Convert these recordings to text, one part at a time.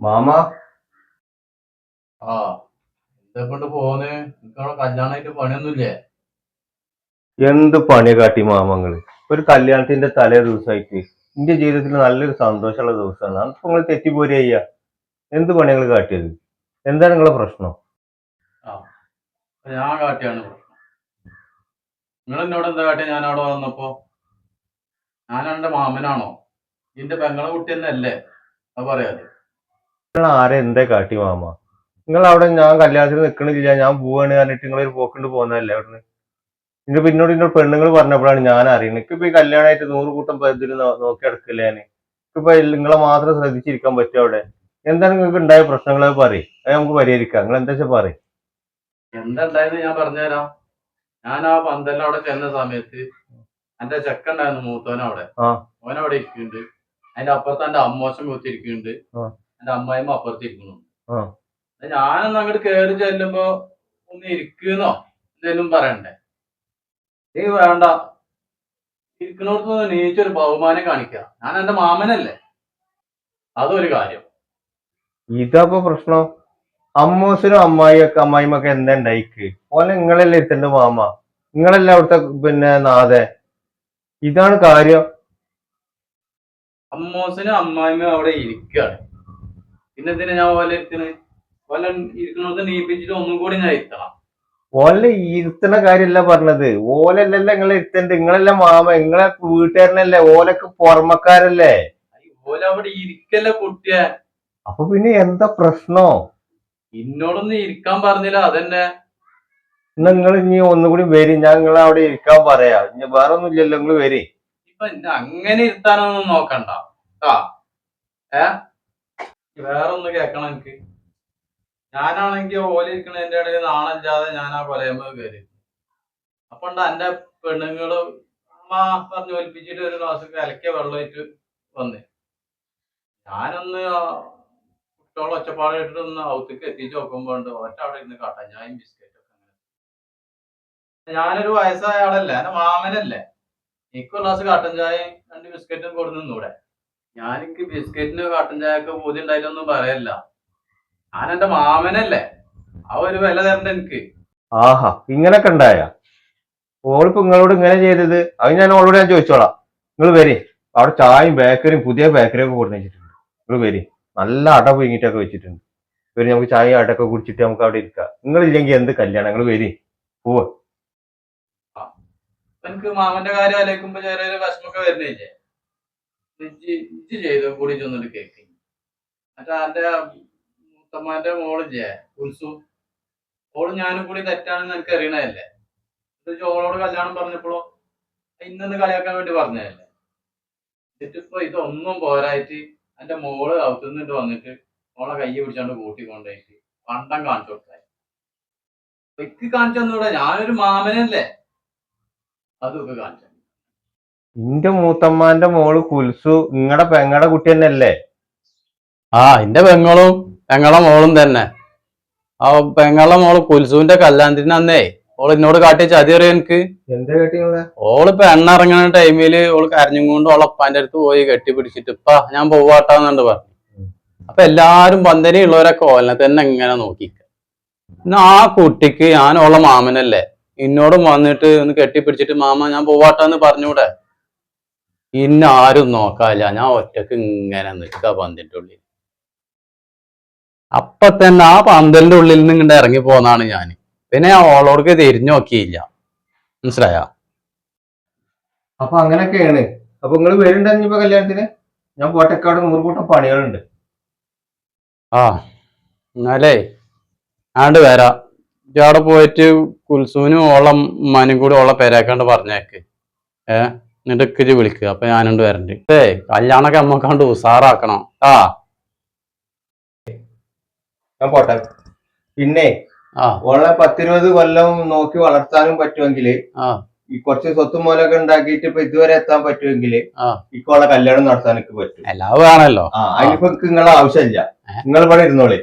Mama? ആ എന്താ കൊണ്ട് പോന്ന് നിനക്കവിടെ കല്യാണമായിട്ട് പണിയൊന്നുമില്ലേ? എന്ത് പണി കാട്ടി മാമങ്ങൾ? ഒരു കല്യാണത്തിന്റെ തലേ ദിവസമായിട്ട് എന്റെ ജീവിതത്തിൽ നല്ലൊരു സന്തോഷമുള്ള ദിവസമാണ്. അപ്പൊ നിങ്ങൾ തെറ്റിപ്പോരി ചെയ്യ. എന്ത് പണികൾ കാട്ടിയത്? എന്താണ് നിങ്ങളെ പ്രശ്നം? ആ ഞാൻ കാട്ടിയാണ് പ്രശ്നം. നിങ്ങൾ എന്നോട് എന്താ കാട്ടിയ? ഞാൻ അവിടെ വന്നപ്പോ ഞാൻ എന്റെ മാമനാണോ? ഇതിന്റെ പെങ്ങളെ കുട്ടി തന്നെ അല്ലേ അത് പറയാതെ നിങ്ങൾ ആരെ എന്താ കാട്ടി മാമ? നിങ്ങൾ അവിടെ ഞാൻ കല്യാണത്തിന് നിൽക്കണില്ല ഞാൻ പോവാണ് പറഞ്ഞിട്ട് നിങ്ങൾ ഒരു പോക്കുണ്ട് പോകുന്നതല്ലേ അവിടെ എന്റെ പിന്നോട് ഇന്നോട് പെണ്ണുങ്ങൾ പറഞ്ഞപ്പോഴാണ് ഞാൻ അറിയുന്നത് ഇപ്പൊ ഈ കല്യാണമായിട്ട് നൂറ് കൂട്ടം ഇതിൽ നോക്കി നടക്കില്ല ഞാൻ ഇപ്പൊ നിങ്ങളെ മാത്രം ശ്രദ്ധിച്ചിരിക്കാൻ പറ്റും അവിടെ? എന്താണ് നിങ്ങൾക്ക് ഉണ്ടായ പ്രശ്നങ്ങൾ? പറയും. അത് നമുക്ക് പരിഹരിക്കാം. നിങ്ങൾ എന്താ വെച്ചാൽ പറയും? എന്താ ഉണ്ടായെന്ന് ഞാൻ പറഞ്ഞുതരാം. ഞാൻ ആ പന്തലിൽ അവിടെ ചെന്ന സമയത്ത് എന്റെ ചെക്ക ഉണ്ടായിരുന്നു മൂത്തോനവിടെ. അവിടെ ഇരിക്കുന്നുണ്ട്. അതിന്റെ അപ്പുറത്ത് എന്റെ അമ്മോശം കുത്തിരിക്കുന്നുണ്ട്. എന്റെ അമ്മായിമ്മ അപ്പുറത്തിരിക്കുന്നു. ഞാനൊന്ന് അങ്ങോട്ട് കേറി ചെല്ലുമ്പോ ഒന്ന് ഇരിക്കുന്നോ എന്തെങ്കിലും പറയണ്ടേ? നീ വേണ്ട. ഇരിക്കുന്നിടത്ത് നീച്ചൊരു ബഹുമാനം കാണിക്ക ഞാൻ എന്റെ മാമനല്ലേ? അതൊരു കാര്യം. ഇതപ്പോ പ്രശ്നം. അമ്മൂസിനും അമ്മായിയൊക്കെ അമ്മായിമൊക്കെ എന്താ ഉണ്ടായിക്ക്? ഓലെ നിങ്ങളല്ലേ ഇരുത്തണ്ട് മാമ. നിങ്ങളല്ലേ അവിടുത്തെ പിന്നെ നാഥ ഇതാണ് കാര്യം. അമ്മൂസിനും അമ്മായിമ്മ അവിടെ ഇരിക്കുകയാണ്. പിന്നെ എന്തിനാ ഞാൻ ഓല ഓല ഇരിക്കണത് നീപ്പിച്ചിട്ട് ഒന്നും കൂടി ഞാൻ ഇരുത്തണം. ഓലെ ഇരുത്തണ കാര്യല്ല പറഞ്ഞത്. ഓലല്ലല്ല നിങ്ങളെ ഇരുത്തണ്ട് നിങ്ങളല്ല മാമ നിങ്ങളെ വീട്ടുകാരനല്ലേ. ഓലൊക്കെ പുറമക്കാരല്ലേ. ഓല അവിടെ ഇരിക്കല്ലേ കുട്ടിയെ. അപ്പൊ പിന്നെ എന്താ പ്രശ്നോ? ഇന്നോടൊന്നും ഇരിക്കാൻ പറഞ്ഞില്ല. അതന്നെ. എന്നാ നിങ്ങൾ ഇനി ഒന്നുകൂടി വരി. ഞാൻ നിങ്ങളെ അവിടെ ഇരിക്കാൻ പറയാ. ഇനി വേറെ ഒന്നും ഇല്ലല്ലോ നിങ്ങൾ വരി. ഇപ്പൊ അങ്ങനെ ഇരുത്താനൊന്നും നോക്കണ്ട. ഏ? വേറെ ഒന്ന് കേക്കണം എനിക്ക്. ഞാനാണെങ്കി ഓലിരിക്കണതിന്റെ ഇടയിൽ നാണല്ലാതെ ഞാൻ ആ കൊലയമ്മ കയറി. അപ്പൊ എന്റെ പെണ്ണുങ്ങൾ അമ്മ പറഞ്ഞ് ഒലിപ്പിച്ചിട്ട് ഒരു ക്ലാസ് കലക്കിയ വെള്ളമായിട്ട് വന്നേ. ഞാനൊന്ന് കുട്ടികളെ ഒച്ചപ്പാട് ഇട്ടിട്ട് ഒന്ന് ഔത്തേക്ക് എത്തിച്ച് നോക്കുമ്പോ ഉണ്ട് ഒറ്റ അവിടെ ഇരുന്ന് കാട്ടാ. ഞാൻ ബിസ്ക്കറ്റ് ഒക്കെ അങ്ങനെ. ഞാനൊരു വയസ്സായ ആളല്ലേ എന്റെ മാമനല്ലേ. എനിക്ക് ഗ്ലാസ് കട്ടൻ ചായയും രണ്ട് ബിസ്ക്കറ്റും കൊടുന്നൂടെ ഞാൻ എനിക്ക് ബിസ്ക്കറ്റിന് കട്ടൻ ചായക്ക് പൂതി ഉണ്ടായിട്ടൊന്നും പറയല്ല. ഞാൻ എന്റെ മാമനല്ലേ. ആ ഒരു വില തരണ്ട എനിക്ക്. ആഹാ ഇങ്ങനൊക്കെ ഉണ്ടായ? ഓളിപ്പോ നിങ്ങളോട് ഇങ്ങനെ ചെയ്തത്? അത് ഞാൻ ഓളോട് ഞാൻ ചോദിച്ചോളാം. നിങ്ങൾ വരി. അവിടെ ചായയും ബേക്കറിയും പുതിയ ബേക്കറിയും ഒക്കെ കൊടുത്തു വെച്ചിട്ടുണ്ട്. നിങ്ങൾ വരി. നല്ല അട പൊങ്ങിട്ടൊക്കെ വെച്ചിട്ടുണ്ട്. വരി നമുക്ക് ചായ അടൊക്കെ കുടിച്ചിട്ട് നമുക്ക് അവിടെ ഇരിക്കാം. നിങ്ങൾ ഇല്ലെങ്കിൽ എന്ത് കല്യാണം? നിങ്ങൾ വരി. പോവാ. എനിക്ക് മാമന്റെ കാര്യം ആലോചിക്കുമ്പോ ചെറിയൊരു വിഷമൊക്കെ വരുന്നില്ലേ? ഇജ്ജ് ചെയ്തു കൂടി ചെന്നിട്ട് കേക്ക്. മറ്റേ എന്റെ മുത്തമ്മാന്റെ മോളില്ലേ ഉത്സു ഓൾ ഞാനും കൂടി തെറ്റാണെന്ന് എനിക്ക് അറിയണതല്ലേ? എന്നിട്ട് ഓളോട് കല്യാണം പറഞ്ഞപ്പോഴോ ഇന്നൊന്ന് കളിയാക്കാൻ വേണ്ടി പറഞ്ഞതല്ലേ? എന്നിട്ടിപ്പോ ഇതൊന്നും പോരായിട്ട് എന്റെ മോൾ അകത്തുനിന്നിട്ട് വന്നിട്ട് ഓളെ കൈ പിടിച്ചാണ്ട് കൂട്ടി കൊണ്ടായിട്ട് പണ്ടം കാണിച്ചു കൊടുത്തായി. എനിക്ക് കാണിച്ചു തന്നൂടെ ഞാനൊരു മാമനല്ലേ? അതൊക്കെ കാണിച്ചു ഇന്റെ മൂത്തമ്മാന്റെ മോൾ കുൽസു നിങ്ങളുടെ പെങ്ങടെ കുട്ടി തന്നെയല്ലേ? ആ എന്റെ പെങ്ങളും പെങ്ങളെ മോളും തന്നെ. ആ പെങ്ങളെ മോൾ കുൽസുവിന്റെ കല്യാണത്തിന് അന്നേ ഓൾ എന്നോട് കാട്ടിയ ചതി അറിയാം എനിക്ക്? എന്താ കേട്ടിങ്ങളെ ഓളിപ്പോ എണ്ണ ഇറങ്ങുന്ന ടൈമിൽ ഓൾ കരഞ്ഞും കൊണ്ട് ഓളെ അപ്പാന്റെ അടുത്ത് പോയി കെട്ടിപ്പിടിച്ചിട്ട് ഇപ്പ ഞാൻ പോവാട്ടാന്നുണ്ട് പറഞ്ഞു. അപ്പൊ എല്ലാരും പന്തലി ഉള്ളവരൊക്കെ ഓലിനെ തന്നെ ഇങ്ങനെ നോക്കി എന്നാ ആ കുട്ടിക്ക് ഞാൻ ഓളെ മാമനല്ലേ എന്നോടും വന്നിട്ട് ഒന്ന് കെട്ടിപ്പിടിച്ചിട്ട് മാമ ഞാൻ പോവാട്ടാന്ന് പറഞ്ഞൂടെ. ഇന്ന ആരും നോക്കാല്ല. ഞാൻ ഒറ്റയ്ക്ക് ഇങ്ങനെ നിൽക്ക പന്തിന്റെ ഉള്ളിൽ. അപ്പൊ തന്നെ ആ പന്തലിന്റെ ഉള്ളിൽ നിന്ന് ഇങ്ങോട്ട് ഇറങ്ങി പോന്നാണ് ഞാൻ. പിന്നെ ഓളോടക്ക് തിരിഞ്ഞു നോക്കിയില്ല. മനസ്സിലായ? അപ്പൊ അങ്ങനെയൊക്കെയാണ്. അപ്പൊ നിങ്ങൾ വരുന്നുണ്ടെങ്കിൽ ഇപ്പൊ കല്യാണത്തിന്? ഞാൻ പോട്ടക്കാട് നൂറുകൂട്ടം പണികളുണ്ട്. ആ എന്നാലേ ആണ്ട് വരാം. അവിടെ പോയിട്ട് കുൽസൂനും ഓളം ഉമ്മാനും കൂടി ഓളെ പേരാക്കാണ്ട് പറഞ്ഞേക്ക്. ഏ? എന്നിട്ട് വിളിക്കുക അപ്പൊ ഞാനുണ്ട് വരണ്ട്. ഏ കല്യാണൊക്കെ നമ്മക്കാണ്ട് ഉസാറാക്കണം. ആ. ഞാൻ പോട്ടെ. പിന്നെ ആ. ഓളെ പത്തിരുപത് കൊല്ലം നോക്കി വളർത്താനും പറ്റുമെങ്കിൽ ആ. ഈ കുറച്ച് സ്വത്തും മൂലൊക്കെ ഉണ്ടാക്കിയിട്ട് ഇപ്പൊ ഇതുവരെ എത്താൻ പറ്റുമെങ്കിൽ ആ. ഇക്കോളെ കല്യാണം നടത്താനൊക്കെ പറ്റും. എല്ലാ വേണല്ലോ. ആ അതിനിപ്പോ നിങ്ങളെ ആവശ്യമില്ല. നിങ്ങൾ ഇവിടെ ഇരുന്നോളി.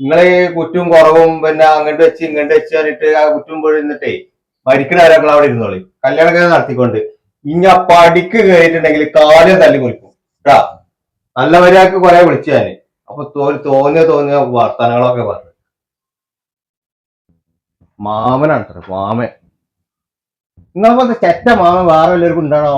നിങ്ങളെ കുറ്റും കുറവും പിന്നെ അങ്ങോട്ട് വെച്ച് ഇങ്ങോട്ട് വെച്ച് പറഞ്ഞിട്ട് ആ കുറ്റും പൊഴുന്നിട്ടേ മരിക്കണ ആരാക്കൾ അവിടെ ഇരുന്നോളി? കല്യാണം നടത്തിക്കൊണ്ട്. ഇനി പടിക്ക് കയറിയിട്ടുണ്ടെങ്കിൽ കാലിൽ തല്ലി കുറിക്കും കേട്ടാ നല്ലവരാക്ക് കുറെ വിളിച്ചു ഞാൻ. അപ്പൊ തോന്നിയ തോന്നിയ വർത്തമാനങ്ങളൊക്കെ പറഞ്ഞു. മാമനാണ് സാറെ മാമൻ. നിങ്ങളെ പോലത്തെ ചെറ്റ മാമൻ വേറെ എല്ലാവർക്കും ഉണ്ടാണോ?